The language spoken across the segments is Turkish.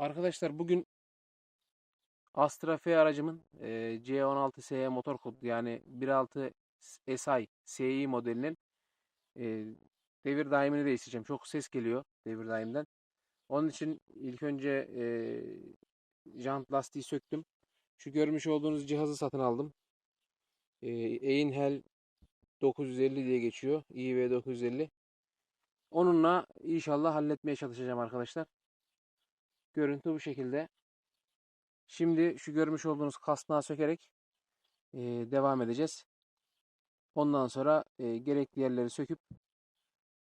Arkadaşlar bugün Astra F aracımın e, C16 SE motor kodu yani 1.6 SI SI modelinin e, devir daimini değiştireceğim. Çok ses geliyor devir daimden. Onun için ilk önce e, jant lastiği söktüm. Şu görmüş olduğunuz cihazı satın aldım. E, Einhell 950 diye geçiyor. IW 950. Onunla inşallah halletmeye çalışacağım arkadaşlar. Görüntü bu şekilde. Şimdi şu görmüş olduğunuz kasnağı sökerek e, devam edeceğiz. Ondan sonra e, gerekli yerleri söküp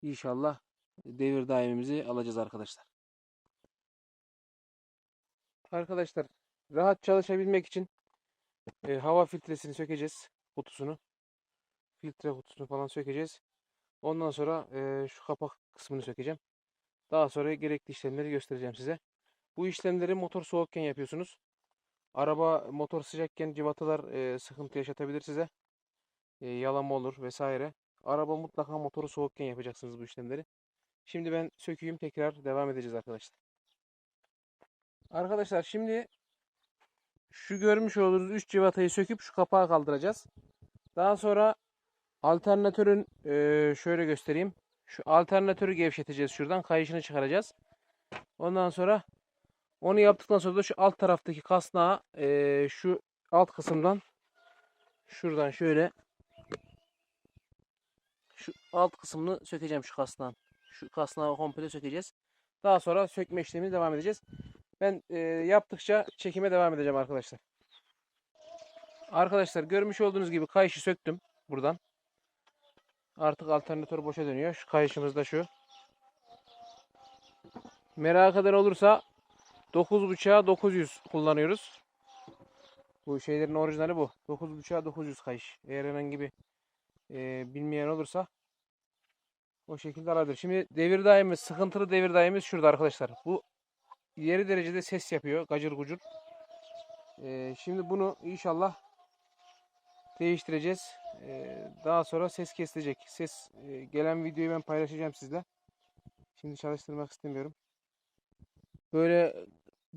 inşallah devir daimimizi alacağız arkadaşlar. Arkadaşlar rahat çalışabilmek için e, hava filtresini sökeceğiz. Kutusunu. Filtre kutusunu falan sökeceğiz. Ondan sonra e, şu kapak kısmını sökeceğim. Daha sonra gerekli işlemleri göstereceğim size. Bu işlemleri motor soğukken yapıyorsunuz. Araba motor sıcakken civatalar e, sıkıntı yaşatabilir size. E, yalama olur vesaire. Araba mutlaka motoru soğukken yapacaksınız bu işlemleri. Şimdi ben sökeyim tekrar devam edeceğiz arkadaşlar. Arkadaşlar şimdi şu görmüş olduğunuz 3 civatayı söküp şu kapağı kaldıracağız. Daha sonra alternatörün e, şöyle göstereyim. Şu alternatörü gevşeteceğiz şuradan. Kayışını çıkaracağız. Ondan sonra onu yaptıktan sonra da şu alt taraftaki kasnağı eee, şu alt kısımdan şuradan şöyle şu alt kısmını sökeceğim şu kasnağın. Şu kasnağı komple sökeceğiz. Daha sonra sökme işlemine devam edeceğiz. Ben eee, yaptıkça çekime devam edeceğim arkadaşlar. Arkadaşlar görmüş olduğunuz gibi kayışı söktüm buradan. Artık alternatör boşa dönüyor. Şu kayışımız da şu. Merak eden olursa 9.5'a 900 kullanıyoruz. Bu şeylerin orijinali bu. 9.5'a 900 kayış. Eğer herhangi bir e, bilmeyen olursa o şekilde alabilir. Şimdi devir daimimiz, sıkıntılı devir daimimiz şurada arkadaşlar. Bu ileri derecede ses yapıyor. Gacır gucur. E, şimdi bunu inşallah değiştireceğiz. E, daha sonra ses kesilecek. Ses e, gelen videoyu ben paylaşacağım sizle. Şimdi çalıştırmak istemiyorum. Böyle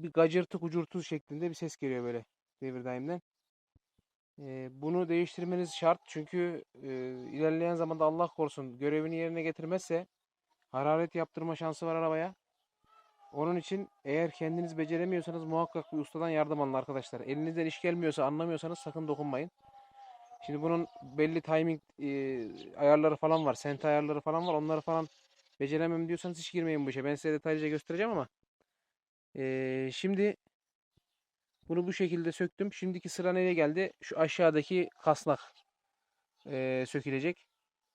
bir gacırtı gucurtu şeklinde bir ses geliyor böyle devir daimden. Ee, bunu değiştirmeniz şart çünkü e, ilerleyen zamanda Allah korusun görevini yerine getirmezse hararet yaptırma şansı var arabaya. Onun için eğer kendiniz beceremiyorsanız muhakkak bir ustadan yardım alın arkadaşlar. Elinizden iş gelmiyorsa anlamıyorsanız sakın dokunmayın. Şimdi bunun belli timing e, ayarları falan var. Sent ayarları falan var. Onları falan beceremem diyorsanız hiç girmeyin bu işe. Ben size detaylıca göstereceğim ama ee, şimdi bunu bu şekilde söktüm. Şimdiki sıra nereye geldi? Şu aşağıdaki kasnak ee, sökülecek.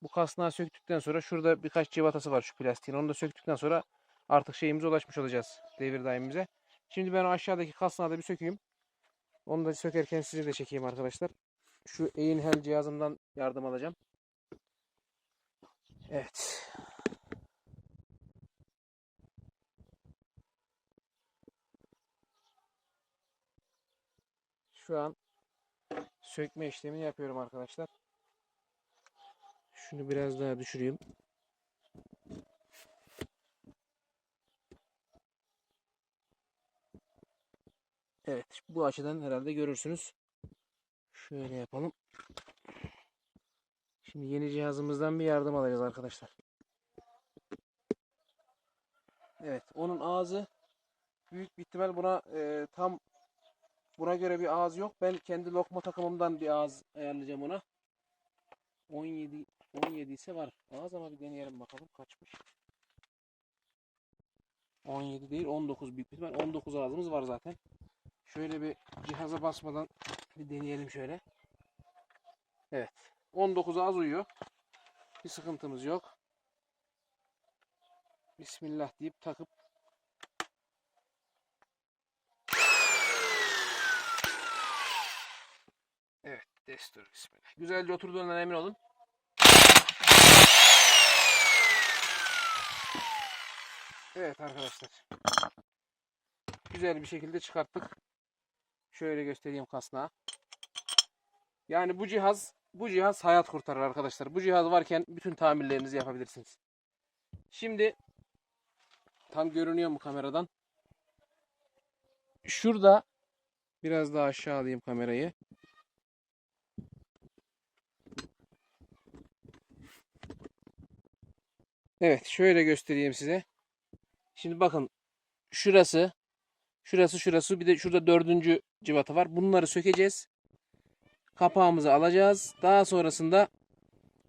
Bu kasnağı söktükten sonra şurada birkaç civatası var şu plastiğin. Onu da söktükten sonra artık şeyimize ulaşmış olacağız. Devir daimimize. Şimdi ben o aşağıdaki kasnağı da bir sökeyim. Onu da sökerken sizi de çekeyim arkadaşlar. Şu Einhell cihazımdan yardım alacağım. Evet. Şu an sökme işlemini yapıyorum arkadaşlar. Şunu biraz daha düşüreyim. Evet, bu açıdan herhalde görürsünüz. Şöyle yapalım. Şimdi yeni cihazımızdan bir yardım alacağız arkadaşlar. Evet, onun ağzı büyük bir ihtimal buna e, tam Buna göre bir ağız yok. Ben kendi lokma takımımdan bir ağız ayarlayacağım ona. 17 17 ise var. Ağız ama bir deneyelim bakalım kaçmış. 17 değil 19 büyük ihtimal 19 ağzımız var zaten. Şöyle bir cihaza basmadan bir deneyelim şöyle. Evet. 19 ağız uyuyor. Bir sıkıntımız yok. Bismillah deyip takıp Destur bismillah. Güzelce oturduğundan emin olun. Evet arkadaşlar. Güzel bir şekilde çıkarttık. Şöyle göstereyim kasnağı. Yani bu cihaz bu cihaz hayat kurtarır arkadaşlar. Bu cihaz varken bütün tamirlerinizi yapabilirsiniz. Şimdi tam görünüyor mu kameradan? şurada biraz daha aşağı alayım kamerayı. Evet, şöyle göstereyim size. Şimdi bakın şurası, şurası, şurası bir de şurada dördüncü cıvata var. Bunları sökeceğiz. Kapağımızı alacağız. Daha sonrasında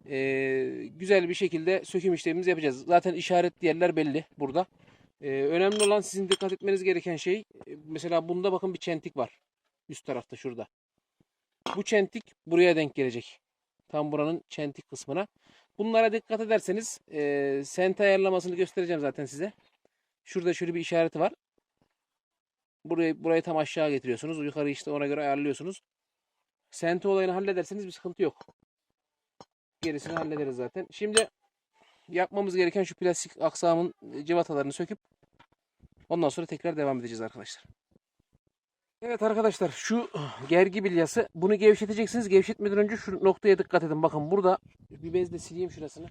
eee, güzel bir şekilde söküm işlemimizi yapacağız. Zaten işaretli yerler belli burada. Eee, önemli olan sizin dikkat etmeniz gereken şey e, mesela bunda bakın bir çentik var. Üst tarafta şurada. Bu çentik buraya denk gelecek. Tam buranın çentik kısmına. Bunlara dikkat ederseniz eee sent ayarlamasını göstereceğim zaten size. Şurada şöyle bir işareti var. Burayı, burayı tam aşağı getiriyorsunuz. Yukarı işte ona göre ayarlıyorsunuz. Senti olayını hallederseniz bir sıkıntı yok. Gerisini hallederiz zaten. Şimdi yapmamız gereken şu plastik aksamın cıvatalarını söküp ondan sonra tekrar devam edeceğiz arkadaşlar. Evet arkadaşlar şu gergi bilyası bunu gevşeteceksiniz. Gevşetmeden önce şu noktaya dikkat edin. Bakın burada bir bezle sileyim şurasını.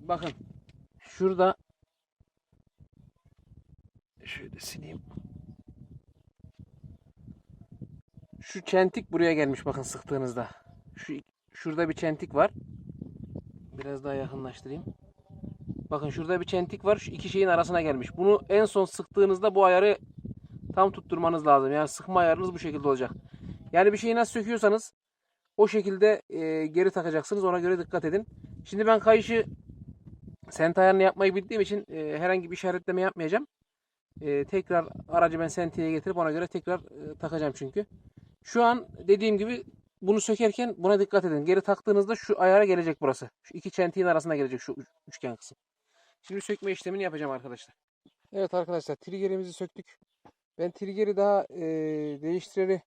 Bakın şurada şöyle sileyim. Şu çentik buraya gelmiş bakın sıktığınızda. Şu şurada bir çentik var. Biraz daha yakınlaştırayım. Bakın şurada bir çentik var. Şu iki şeyin arasına gelmiş. Bunu en son sıktığınızda bu ayarı tam tutturmanız lazım. Yani sıkma ayarınız bu şekilde olacak. Yani bir şeyi nasıl söküyorsanız o şekilde e, geri takacaksınız. Ona göre dikkat edin. Şimdi ben kayışı sent ayarını yapmayı bildiğim için e, herhangi bir işaretleme yapmayacağım. E, tekrar aracı ben sentiye getirip ona göre tekrar e, takacağım çünkü. Şu an dediğim gibi bunu sökerken buna dikkat edin. Geri taktığınızda şu ayara gelecek burası. Şu iki çentiğin arasına gelecek şu üç- üçgen kısım. Şimdi sökme işlemini yapacağım arkadaşlar. Evet arkadaşlar triggerimizi söktük. Ben triggeri daha e, değiştireli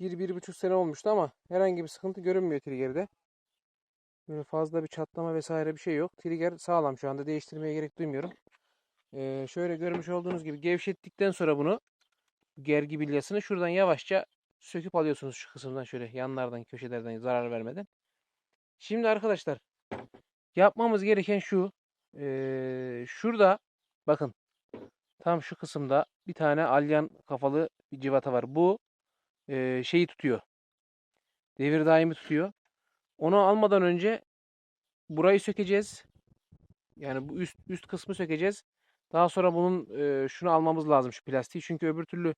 bir, bir buçuk sene olmuştu ama herhangi bir sıkıntı görünmüyor triggerde. Böyle fazla bir çatlama vesaire bir şey yok. Trigger sağlam şu anda değiştirmeye gerek duymuyorum. E, şöyle görmüş olduğunuz gibi gevşettikten sonra bunu gergi bilyasını şuradan yavaşça söküp alıyorsunuz şu kısımdan şöyle yanlardan köşelerden zarar vermeden. Şimdi arkadaşlar yapmamız gereken şu. Eee, şurada bakın tam şu kısımda bir tane alyan kafalı bir civata var. Bu eee, şeyi tutuyor. Devir daimi tutuyor. Onu almadan önce burayı sökeceğiz. Yani bu üst üst kısmı sökeceğiz. Daha sonra bunun eee, şunu almamız lazım şu plastiği. Çünkü öbür türlü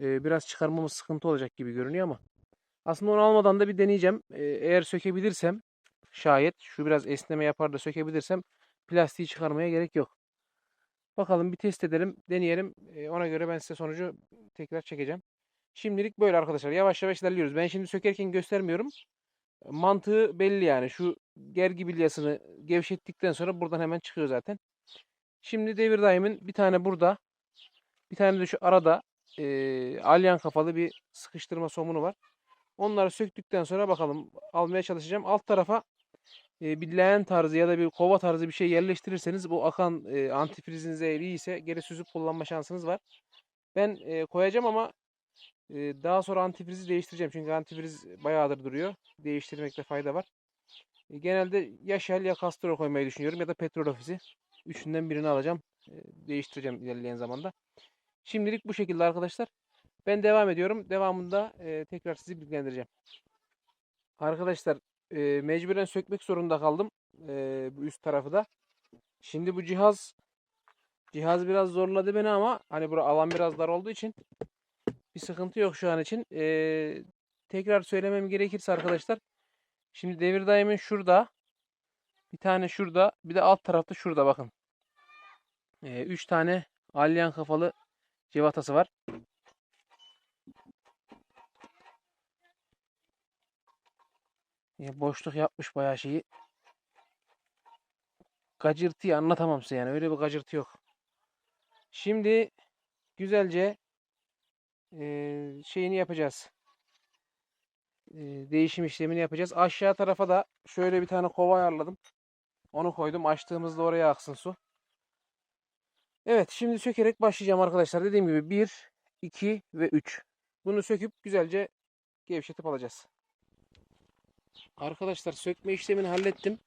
eee, biraz çıkarmamız sıkıntı olacak gibi görünüyor ama aslında onu almadan da bir deneyeceğim. Eee, eğer sökebilirsem şayet şu biraz esneme yapar da sökebilirsem plastiği çıkarmaya gerek yok. Bakalım bir test edelim, deneyelim. Ona göre ben size sonucu tekrar çekeceğim. Şimdilik böyle arkadaşlar. Yavaş yavaş ilerliyoruz. Ben şimdi sökerken göstermiyorum. Mantığı belli yani. Şu gergi bilyasını gevşettikten sonra buradan hemen çıkıyor zaten. Şimdi devir daimin bir tane burada, bir tane de şu arada eee alyan kafalı bir sıkıştırma somunu var. Onları söktükten sonra bakalım almaya çalışacağım. Alt tarafa bir leğen tarzı ya da bir kova tarzı bir şey yerleştirirseniz bu akan e, antifriziniz eğer iyiyse geri süzüp kullanma şansınız var. Ben e, koyacağım ama e, daha sonra antifrizi değiştireceğim. Çünkü antifriz bayağıdır duruyor. Değiştirmekte fayda var. E, genelde ya Shell ya Castrol koymayı düşünüyorum ya da petrol ofisi. Üçünden birini alacağım. E, değiştireceğim ilerleyen zamanda. Şimdilik bu şekilde arkadaşlar. Ben devam ediyorum. Devamında e, tekrar sizi bilgilendireceğim. Arkadaşlar e, mecburen sökmek zorunda kaldım. E, bu üst tarafı da. Şimdi bu cihaz cihaz biraz zorladı beni ama hani bura alan biraz dar olduğu için bir sıkıntı yok şu an için. E, tekrar söylemem gerekirse arkadaşlar. Şimdi devir daimin şurada. Bir tane şurada. Bir de alt tarafta şurada bakın. E, üç tane alyan kafalı civatası var. Ya boşluk yapmış bayağı şeyi. Gacırtıyı anlatamam size yani. Öyle bir gacırtı yok. Şimdi güzelce eee, şeyini yapacağız. Eee, değişim işlemini yapacağız. Aşağı tarafa da şöyle bir tane kova ayarladım. Onu koydum. Açtığımızda oraya aksın su. Evet şimdi sökerek başlayacağım arkadaşlar. Dediğim gibi 1, 2 ve 3. Bunu söküp güzelce gevşetip alacağız. Arkadaşlar sökme işlemini hallettim.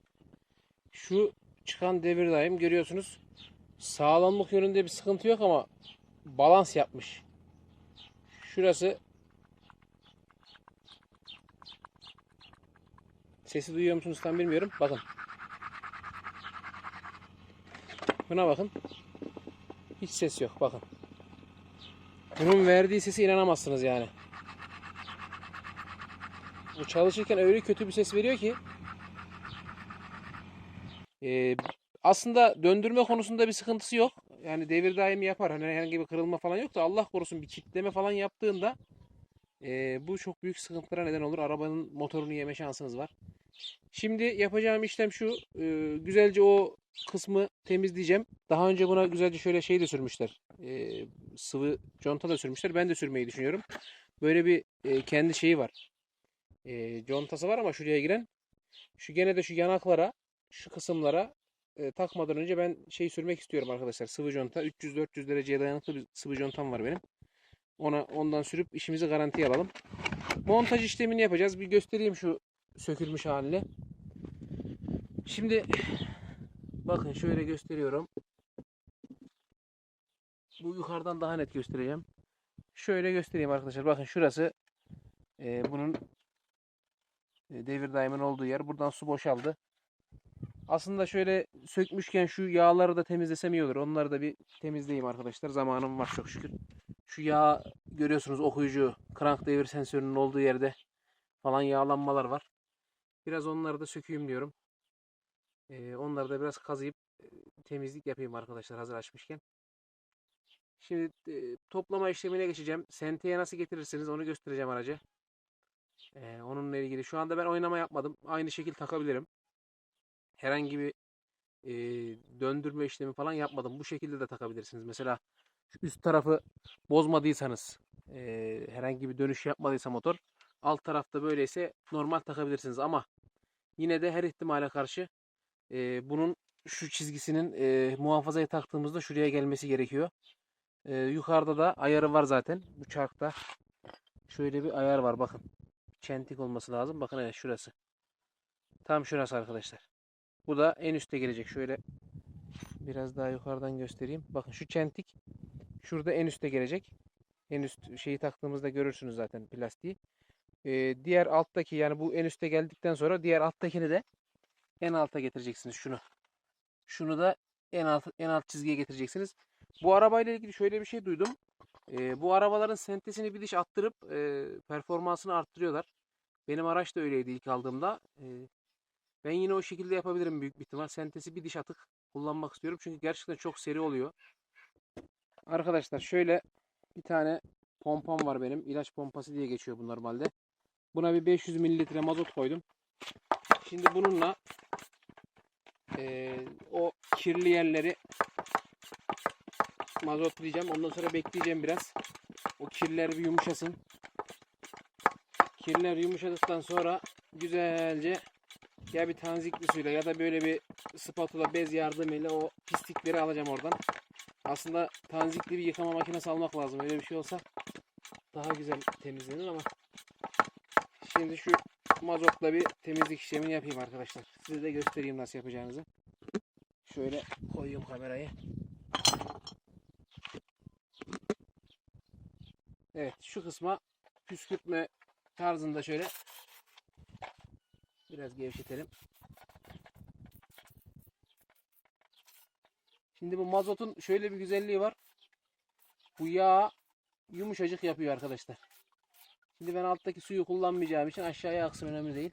Şu çıkan devir daim görüyorsunuz. Sağlamlık yönünde bir sıkıntı yok ama balans yapmış. Şurası Sesi duyuyor musunuz tam bilmiyorum. Bakın. Buna bakın. Hiç ses yok. Bakın. Bunun verdiği sesi inanamazsınız yani. Bu çalışırken öyle kötü bir ses veriyor ki. Ee, aslında döndürme konusunda bir sıkıntısı yok. Yani devir daimi yapar. Hani herhangi bir kırılma falan yok da Allah korusun bir kitleme falan yaptığında ee, bu çok büyük sıkıntılara neden olur. Arabanın motorunu yeme şansınız var. Şimdi yapacağım işlem şu. e, güzelce o kısmı temizleyeceğim. Daha önce buna güzelce şöyle şey de sürmüşler. E, sıvı conta da sürmüşler. Ben de sürmeyi düşünüyorum. Böyle bir e, kendi şeyi var. E, contası var ama şuraya giren. Şu gene de şu yanaklara, şu kısımlara e, takmadan önce ben şey sürmek istiyorum arkadaşlar. Sıvı conta. 300-400 dereceye dayanıklı bir sıvı contam var benim. Ona ondan sürüp işimizi garantiye alalım. Montaj işlemini yapacağız. Bir göstereyim şu sökülmüş halini. Şimdi bakın şöyle gösteriyorum. Bu yukarıdan daha net göstereceğim. Şöyle göstereyim arkadaşlar. Bakın şurası e, bunun devir daimin olduğu yer. Buradan su boşaldı. Aslında şöyle sökmüşken şu yağları da temizlesem iyi olur. Onları da bir temizleyeyim arkadaşlar. Zamanım var çok şükür. Şu yağ görüyorsunuz okuyucu krank devir sensörünün olduğu yerde falan yağlanmalar var. Biraz onları da sökeyim diyorum. Ee, onları da biraz kazıyıp e, temizlik yapayım arkadaşlar hazır açmışken. Şimdi e, toplama işlemine geçeceğim. Senteye nasıl getirirsiniz onu göstereceğim aracı. Ee, onunla ilgili. Şu anda ben oynama yapmadım. Aynı şekil takabilirim. Herhangi bir e, döndürme işlemi falan yapmadım. Bu şekilde de takabilirsiniz. Mesela şu üst tarafı bozmadıysanız e, herhangi bir dönüş yapmadıysa motor alt tarafta böyleyse normal takabilirsiniz ama yine de her ihtimale karşı e, bunun şu çizgisinin e, muhafazaya taktığımızda şuraya gelmesi gerekiyor. E, yukarıda da ayarı var zaten. Bu çarkta şöyle bir ayar var bakın. Çentik olması lazım. Bakın evet şurası. Tam şurası arkadaşlar. Bu da en üste gelecek. Şöyle biraz daha yukarıdan göstereyim. Bakın şu çentik şurada en üste gelecek. En üst şeyi taktığımızda görürsünüz zaten plastiği. Ee, diğer alttaki yani bu en üste geldikten sonra diğer alttakini de en alta getireceksiniz şunu. Şunu da en alt en alt çizgiye getireceksiniz. Bu arabayla ilgili şöyle bir şey duydum. Ee, bu arabaların sentesini bir diş attırıp e, performansını arttırıyorlar. Benim araç da öyleydi ilk aldığımda. Ben yine o şekilde yapabilirim büyük bir ihtimal. Sentesi bir diş atık kullanmak istiyorum. Çünkü gerçekten çok seri oluyor. Arkadaşlar şöyle bir tane pompam var benim. İlaç pompası diye geçiyor bu normalde. Buna bir 500 mililitre mazot koydum. Şimdi bununla eee, o kirli yerleri mazotlayacağım. Ondan sonra bekleyeceğim biraz. O kirler bir yumuşasın. Kirler yumuşadıktan sonra güzelce ya bir tanzikli suyla ya da böyle bir spatula bez yardımıyla o pislikleri alacağım oradan. Aslında tanzikli bir yıkama makinesi almak lazım. Öyle bir şey olsa daha güzel temizlenir ama şimdi şu mazotla bir temizlik işlemini yapayım arkadaşlar. Size de göstereyim nasıl yapacağınızı. Şöyle koyayım kamerayı. Evet şu kısma püskürtme tarzında şöyle biraz gevşetelim. Şimdi bu mazotun şöyle bir güzelliği var. Bu yağ yumuşacık yapıyor arkadaşlar. Şimdi ben alttaki suyu kullanmayacağım için aşağıya aksın önemli değil.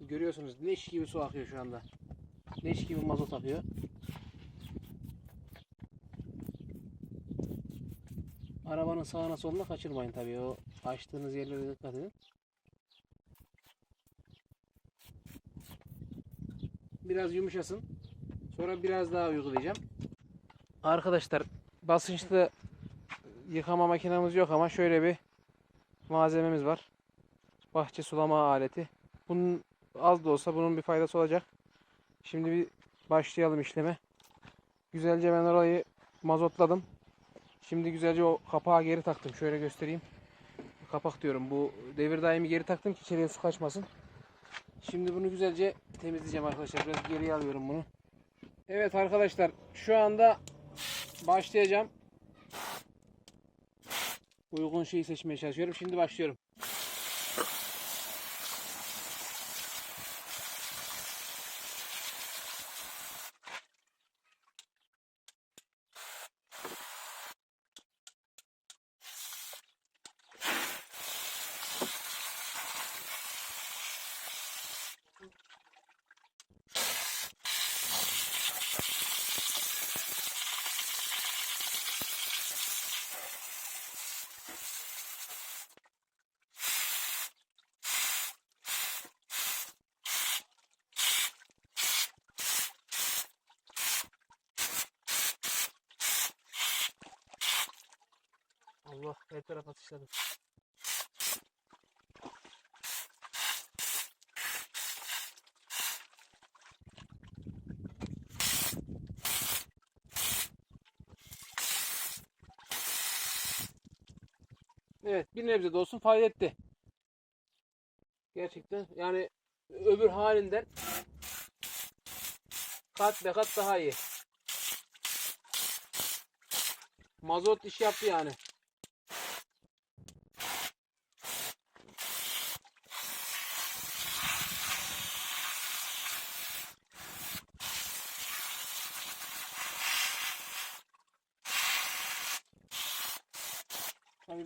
Görüyorsunuz leş gibi su akıyor şu anda. Leş gibi mazot akıyor. Arabanın sağına soluna kaçırmayın tabii. O açtığınız yerlere dikkat edin. Biraz yumuşasın. Sonra biraz daha uygulayacağım. Arkadaşlar basınçlı yıkama makinemiz yok ama şöyle bir malzememiz var. Bahçe sulama aleti. Bunun az da olsa bunun bir faydası olacak. Şimdi bir başlayalım işleme. Güzelce ben orayı mazotladım. Şimdi güzelce o kapağı geri taktım. Şöyle göstereyim. Kapak diyorum. Bu devir daimi geri taktım ki içeriye su kaçmasın. Şimdi bunu güzelce temizleyeceğim arkadaşlar. Biraz geriye alıyorum bunu. Evet arkadaşlar şu anda başlayacağım. Uygun şeyi seçmeye çalışıyorum. Şimdi başlıyorum. Allah atışladım. Evet bir nebze de olsun fayda etti. Gerçekten yani öbür halinden kat be kat daha iyi. Mazot iş yaptı yani.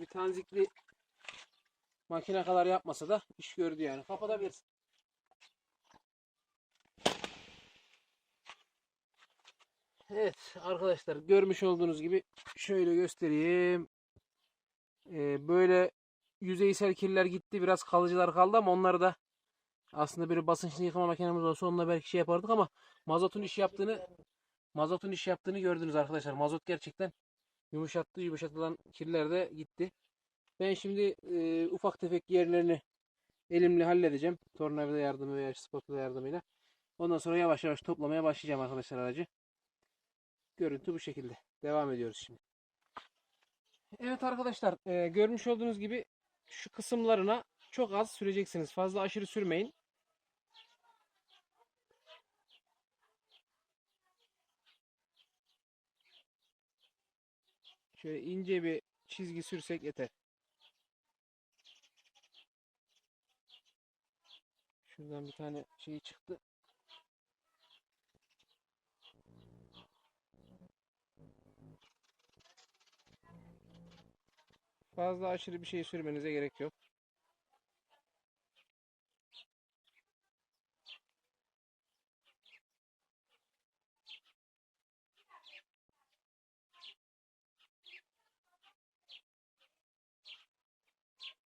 Tanzikli makine kadar yapmasa da iş gördü yani. Kapatabilirsin. Evet arkadaşlar görmüş olduğunuz gibi şöyle göstereyim. Ee, böyle yüzeysel kirler gitti. Biraz kalıcılar kaldı ama onları da aslında böyle basınçlı yıkama makinemiz olsa onunla belki şey yapardık ama mazotun iş yaptığını mazotun iş yaptığını gördünüz arkadaşlar. Mazot gerçekten yumuşattı. Yumuşatılan kirler de gitti. Ben şimdi e, ufak tefek yerlerini elimle halledeceğim. Tornavida yardımı veya spatula yardımıyla. Ondan sonra yavaş yavaş toplamaya başlayacağım arkadaşlar aracı. Görüntü bu şekilde. Devam ediyoruz şimdi. Evet arkadaşlar e, görmüş olduğunuz gibi şu kısımlarına çok az süreceksiniz. Fazla aşırı sürmeyin. Şöyle ince bir çizgi sürsek yeter. Şuradan bir tane şey çıktı. Fazla aşırı bir şey sürmenize gerek yok.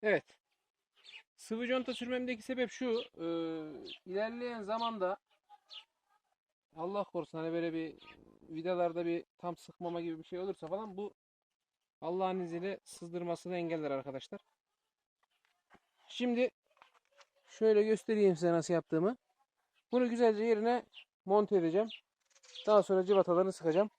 Evet. Sıvı conta sürmemdeki sebep şu. e, ilerleyen zamanda Allah korusun hani böyle bir vidalarda bir tam sıkmama gibi bir şey olursa falan bu Allah'ın izniyle sızdırmasını engeller arkadaşlar. Şimdi şöyle göstereyim size nasıl yaptığımı. Bunu güzelce yerine monte edeceğim. Daha sonra cıvatalarını sıkacağım.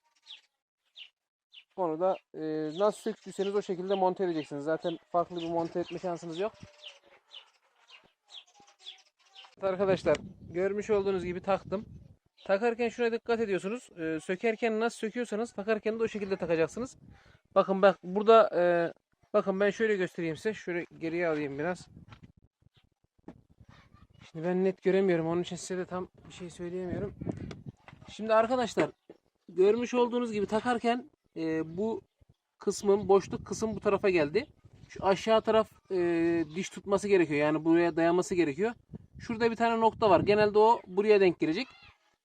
Onu da e, nasıl söktüyseniz o şekilde monte edeceksiniz. Zaten farklı bir monte etme şansınız yok. Arkadaşlar görmüş olduğunuz gibi taktım. Takarken şuna dikkat ediyorsunuz. E, sökerken nasıl söküyorsanız takarken de o şekilde takacaksınız. Bakın bak burada e, bakın ben şöyle göstereyim size. Şöyle geriye alayım biraz. Şimdi ben net göremiyorum. Onun için size de tam bir şey söyleyemiyorum. Şimdi arkadaşlar görmüş olduğunuz gibi takarken e, bu kısmın boşluk kısım bu tarafa geldi. Şu aşağı taraf e, diş tutması gerekiyor. Yani buraya dayanması gerekiyor. Şurada bir tane nokta var. Genelde o buraya denk gelecek.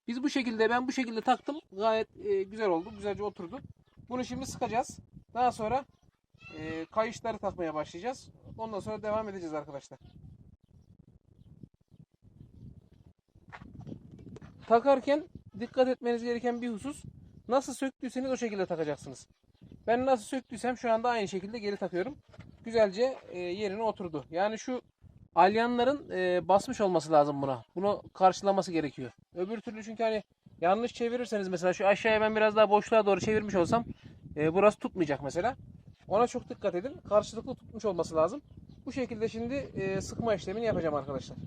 Biz bu şekilde ben bu şekilde taktım. Gayet e, güzel oldu. Güzelce oturdu. Bunu şimdi sıkacağız. Daha sonra e, kayışları takmaya başlayacağız. Ondan sonra devam edeceğiz arkadaşlar. Takarken dikkat etmeniz gereken bir husus. Nasıl söktüyseniz o şekilde takacaksınız. Ben nasıl söktüysem şu anda aynı şekilde geri takıyorum. Güzelce e, yerine oturdu. Yani şu alyanların e, basmış olması lazım buna. Bunu karşılaması gerekiyor. Öbür türlü çünkü hani yanlış çevirirseniz mesela şu aşağıya ben biraz daha boşluğa doğru çevirmiş olsam e, burası tutmayacak mesela. Ona çok dikkat edin. Karşılıklı tutmuş olması lazım. Bu şekilde şimdi e, sıkma işlemini yapacağım arkadaşlar.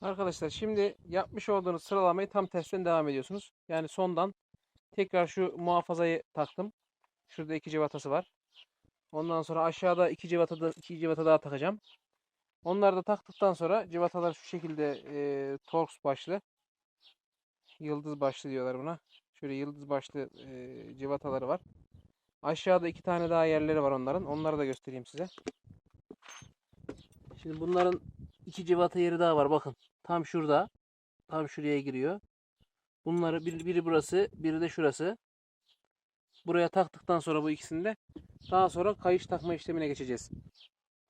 Arkadaşlar şimdi yapmış olduğunuz sıralamayı tam tersten devam ediyorsunuz. Yani sondan tekrar şu muhafazayı taktım. Şurada iki civatası var. Ondan sonra aşağıda iki civata da iki civata daha takacağım. Onları da taktıktan sonra civatalar şu şekilde e, torx başlı. Yıldız başlı diyorlar buna. Şöyle yıldız başlı e, civataları var. Aşağıda iki tane daha yerleri var onların. Onları da göstereyim size. Şimdi bunların iki civata yeri daha var. Bakın. Tam şurada. Tam şuraya giriyor. Bunları biri, biri burası, biri de şurası. Buraya taktıktan sonra bu ikisini de daha sonra kayış takma işlemine geçeceğiz.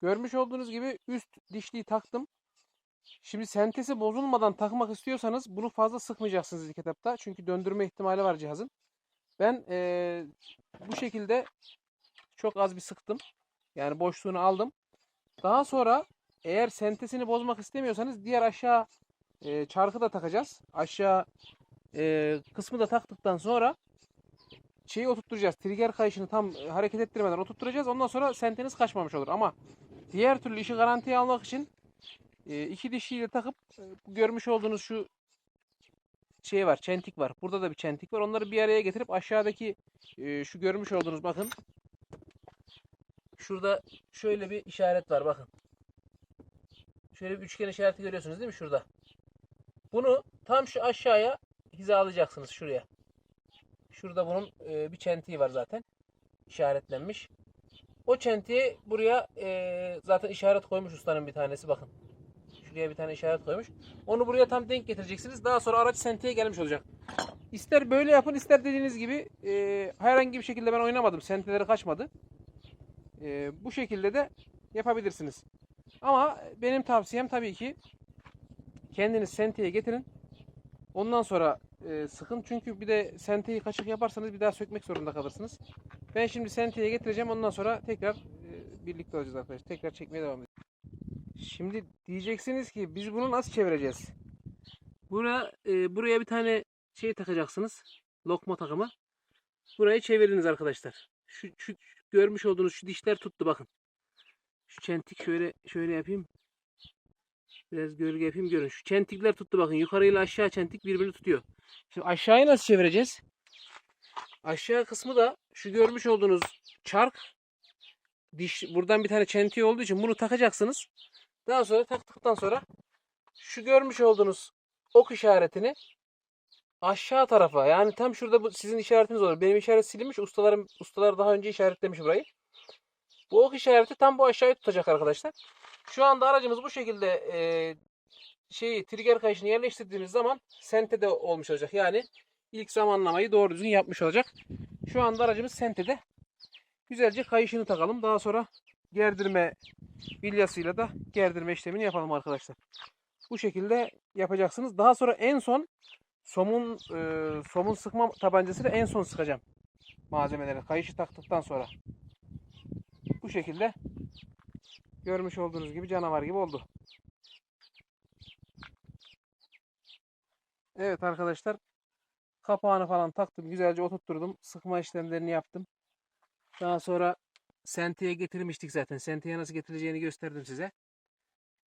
Görmüş olduğunuz gibi üst dişliği taktım. Şimdi sentesi bozulmadan takmak istiyorsanız bunu fazla sıkmayacaksınız ilk etapta. Çünkü döndürme ihtimali var cihazın. Ben eee, bu şekilde çok az bir sıktım. Yani boşluğunu aldım. Daha sonra eğer sentesini bozmak istemiyorsanız diğer aşağı eee, çarkı da takacağız. Aşağı eee, kısmı da taktıktan sonra şeyi oturtturacağız. Trigger kayışını tam e, hareket ettirmeden oturtturacağız. Ondan sonra senteniz kaçmamış olur. Ama diğer türlü işi garantiye almak için e, iki dişiyle takıp e, görmüş olduğunuz şu şey var, çentik var. Burada da bir çentik var. Onları bir araya getirip aşağıdaki e, şu görmüş olduğunuz bakın. Şurada şöyle bir işaret var bakın. Şöyle bir üçgen işareti görüyorsunuz değil mi şurada? Bunu tam şu aşağıya hizalayacaksınız şuraya. Şurada bunun bir çentiği var zaten. işaretlenmiş. O çentiği buraya e, zaten işaret koymuş ustanın bir tanesi bakın. Şuraya bir tane işaret koymuş. Onu buraya tam denk getireceksiniz. Daha sonra araç sentiye gelmiş olacak. İster böyle yapın ister dediğiniz gibi e, herhangi bir şekilde ben oynamadım. Senteleri kaçmadı. E, bu şekilde de yapabilirsiniz. Ama benim tavsiyem tabii ki kendiniz senteye getirin. Ondan sonra e, sıkın. Çünkü bir de senteyi kaçık yaparsanız bir daha sökmek zorunda kalırsınız. Ben şimdi senteye getireceğim. Ondan sonra tekrar e, birlikte olacağız arkadaşlar. Tekrar çekmeye devam edeceğiz. Şimdi diyeceksiniz ki biz bunu nasıl çevireceğiz? Buraya, e, buraya bir tane şey takacaksınız. Lokma takımı. Burayı çeviriniz arkadaşlar. Şu, şu görmüş olduğunuz şu dişler tuttu bakın. Şu çentik şöyle şöyle yapayım. Biraz gölge yapayım görün. Şu çentikler tuttu bakın. Yukarı ile aşağı çentik birbirini tutuyor. Şimdi aşağıyı nasıl çevireceğiz? Aşağı kısmı da şu görmüş olduğunuz çark diş buradan bir tane çentiği olduğu için bunu takacaksınız. Daha sonra taktıktan sonra şu görmüş olduğunuz ok işaretini aşağı tarafa yani tam şurada bu sizin işaretiniz olur. Benim işaret silinmiş. Ustalarım ustalar daha önce işaretlemiş burayı. Bu ok işareti tam bu aşağıya tutacak arkadaşlar. Şu anda aracımız bu şekilde e, şeyi trigger kayışını yerleştirdiğimiz zaman sentede olmuş olacak. Yani ilk zamanlamayı doğru düzgün yapmış olacak. Şu anda aracımız sentede. Güzelce kayışını takalım. Daha sonra gerdirme bilyasıyla da gerdirme işlemini yapalım arkadaşlar. Bu şekilde yapacaksınız. Daha sonra en son somun e, somun sıkma tabancasıyla en son sıkacağım malzemeleri. Kayışı taktıktan sonra. Bu şekilde görmüş olduğunuz gibi canavar gibi oldu. Evet arkadaşlar kapağını falan taktım. Güzelce oturtturdum. Sıkma işlemlerini yaptım. Daha sonra senteye getirmiştik zaten. Senteye nasıl getirileceğini gösterdim size.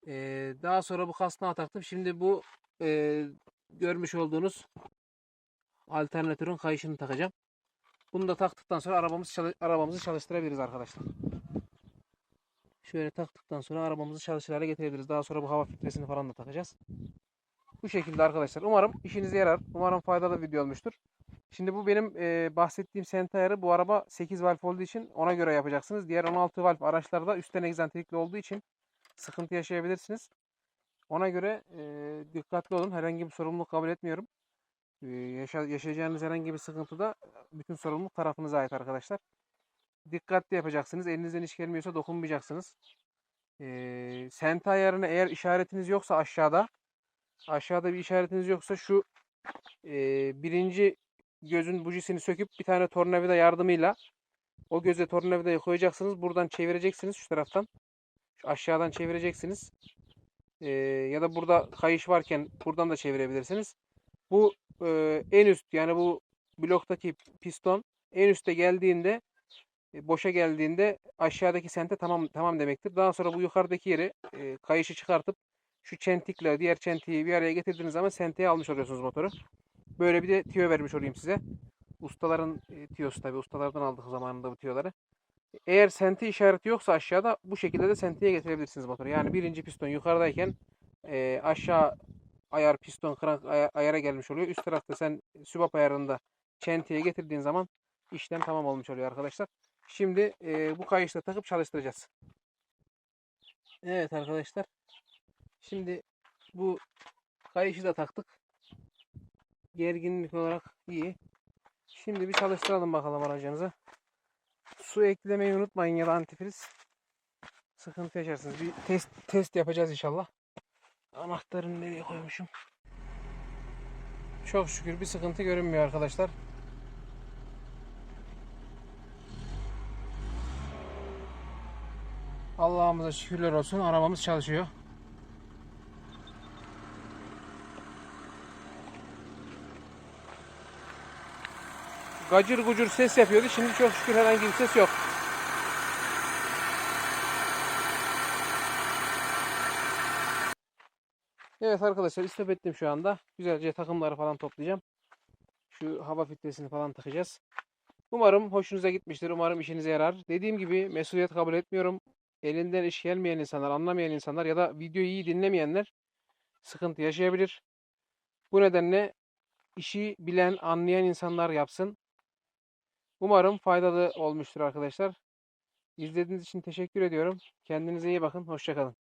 Ee, daha sonra bu kasnağı taktım. Şimdi bu e, görmüş olduğunuz alternatörün kayışını takacağım. Bunu da taktıktan sonra arabamız arabamızı çalıştırabiliriz arkadaşlar. Şöyle taktıktan sonra arabamızı çalışır hale getirebiliriz. Daha sonra bu hava filtresini falan da takacağız. Bu şekilde arkadaşlar. Umarım işinize yarar. Umarım faydalı bir video olmuştur. Şimdi bu benim e, bahsettiğim sent ayarı bu araba 8 valf olduğu için ona göre yapacaksınız. Diğer 16 valf araçlarda üstten egzantrikli olduğu için sıkıntı yaşayabilirsiniz. Ona göre e, dikkatli olun. Herhangi bir sorumluluk kabul etmiyorum. E, yaşa- yaşayacağınız herhangi bir sıkıntıda bütün sorumluluk tarafınıza ait arkadaşlar. Dikkatli yapacaksınız. Elinizden iş gelmiyorsa dokunmayacaksınız. E, sent ayarını eğer işaretiniz yoksa aşağıda aşağıda bir işaretiniz yoksa şu e, birinci gözün bujisini söküp bir tane tornavida yardımıyla o göze tornavidayı koyacaksınız. Buradan çevireceksiniz şu taraftan. Şu aşağıdan çevireceksiniz. E, ya da burada kayış varken buradan da çevirebilirsiniz. Bu e, en üst yani bu bloktaki piston en üste geldiğinde boşa geldiğinde aşağıdaki sente tamam tamam demektir. Daha sonra bu yukarıdaki yeri e, kayışı çıkartıp Şu çentikle diğer çentiği bir araya getirdiğiniz zaman senteye almış oluyorsunuz motoru. Böyle bir de tüyo vermiş olayım size. Ustaların e, tiyosu tabii. Ustalardan aldık zamanında bu tüyoları. Eğer senti işareti yoksa aşağıda bu şekilde de sentiye getirebilirsiniz motoru. Yani birinci piston yukarıdayken e, aşağı ayar piston krank aya- ayara gelmiş oluyor. Üst tarafta sen sübap ayarında çentiye getirdiğin zaman işlem tamam olmuş oluyor arkadaşlar. Şimdi e, bu kayışla takıp çalıştıracağız. Evet arkadaşlar. Şimdi bu kayışı da taktık. Gerginlik olarak iyi. Şimdi bir çalıştıralım bakalım aracınızı. Su eklemeyi unutmayın ya da antifriz. Sıkıntı yaşarsınız. Bir test test yapacağız inşallah. Anahtarını nereye koymuşum? Çok şükür bir sıkıntı görünmüyor arkadaşlar. Allah'ımıza şükürler olsun. Arabamız çalışıyor. Gacır gucur ses yapıyordu. Şimdi çok şükür herhangi bir ses yok. Evet arkadaşlar istop ettim şu anda. Güzelce takımları falan toplayacağım. Şu hava filtresini falan takacağız. Umarım hoşunuza gitmiştir. Umarım işinize yarar. Dediğim gibi mesuliyet kabul etmiyorum. Elinden iş gelmeyen insanlar, anlamayan insanlar ya da videoyu iyi dinlemeyenler sıkıntı yaşayabilir. Bu nedenle işi bilen, anlayan insanlar yapsın. Umarım faydalı olmuştur arkadaşlar. İzlediğiniz için teşekkür ediyorum. Kendinize iyi bakın. Hoşçakalın.